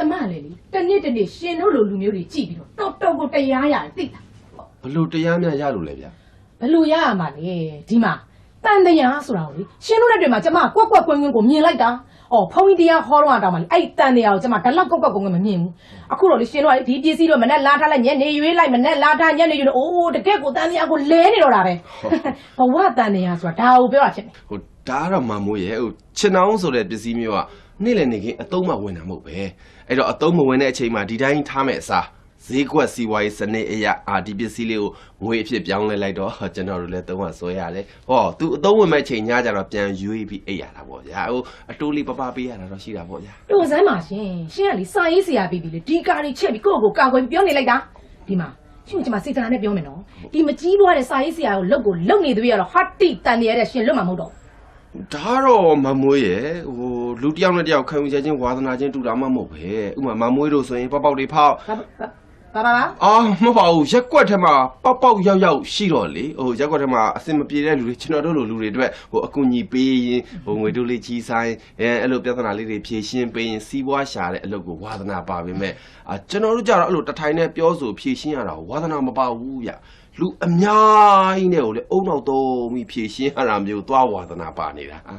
ကျမလည်းလေတစ်နေ့တစ်နေ့ရှင်တို့လိုလူမျိုးတွေကြည့်ပြီးတော့တော်တော်ကိုတရားရတယ်သိလားဘလို့တရားများရလို့လဲဗျာဘယ်လို့ရရမှာလဲဒီမှာတန်တရားဆိုတာကိုလေရှင်တို့တဲ့တွေမှာကျမကွက်ကွက်ကွင်းကွင်းကိုမြင်လိုက်တာအော်ဖုန်းကြီးတရားဟောတော့တောင်မှလေအဲ့ဒီတန်တရားကိုကျမဒါလောက်ကွက်ကွက်ကွင်းကွင်းမမြင်ဘူးအခုတော့လေရှင်တို့ကလေဒီပစ္စည်းတော့မနဲ့လာထားလိုက်ညနေရွေးလိုက်မနဲ့လာထားညနေရွေးလို့အိုးတကက်ကိုတန်တရားကိုလဲနေတော့တာပဲဘဝတန်တရားဆိုတာဒါကိုပြောတာဖြစ်တယ်ဟိုဒါကတော့မမိုးရဲ့ဟိုချင်အောင်ဆိုတဲ့ပစ္စည်းမျိုးက နေ့လည်နေခင်အတုံးမဝင်တာမဟုတ်ပဲအဲ့တော့အတုံးမဝင်တဲ့အချိန်မှာဒီတိုင်းထားမဲ့အစားဈေးကွက်စီဝါရေးစနစ်အရာအာဒီပစ္စည်းလေးကိုငွေအဖြစ်ပြောင်းလဲလိုက်တော့ကျွန်တော်တို့လည်းသုံးရဆွဲရတယ်ဟောသူအတုံးဝင်မဲ့ချိန်ညကြတော့ပြန်ရွေးပြီးအိပ်ရတာပေါ့ဗျာဟိုအတိုးလေးပပပေးရတာတော့ရှိတာပေါ့ဗျာတို့စမ်းပါရှင်ရှင်ကလေစာရေးဆရာပြီးပြီလေဒီကားတွေချက်ပြီးကိုယ့်ကိုယ်ကာကွယ်ပြီးပြောနေလိုက်တာဒီမှာရှင်ကကျမစေတနာနဲ့ပြောမယ်နော်ဒီမကြီးပွားတဲ့စာရေးဆရာကိုလုတ်ကိုလုတ်နေသေးရတော့ဟာတိတန်နေရတဲ့ရှင်လွတ်မှာမဟုတ်တော့ဒါတော့မမွေးရဲ့ဟို လူတစ်ယောက်နဲ့တစ်ယောက်ခံယူချက်ချင်းဝါသနာချင်းတူတာမှမဟုတ်ပဲဥပမာမမွေးတို့ဆိုရင်ပေါက်ပေါက်တွေဖောက်ဘာဘာဘာဘာအာမဟုတ်ပါဘူးရက်ကွက်ထဲမှာပေါက်ပေါက်ရောက်ရောက်ရှိတော့လေဟိုရက်ကွက်ထဲမှာအစင်မပြေတဲ့လူတွေကျွန်တော်တို့လိုလူတွေအတွက်ဟိုအကူအညီပေးရင်ဟိုငွေတို့လေးကြီးဆိုင်အဲအဲ့လိုပြဿနာလေးတွေဖြေရှင်းပေးရင်စီးပွားရှာတဲ့အလုပ်ကိုဝါသနာပါပဲမဲ့အာကျွန်တော်တို့ကြတော့အဲ့လိုတထိုင်နဲ့ပြောဆိုဖြေရှင်းရတာဝါသနာမပါဘူးဗျလူအများကြီးနဲ့ကိုလေအုံနောက်သုံးပြီးဖြေရှင်းရတာမျိုးသွားဝါသနာပါနေတာအာ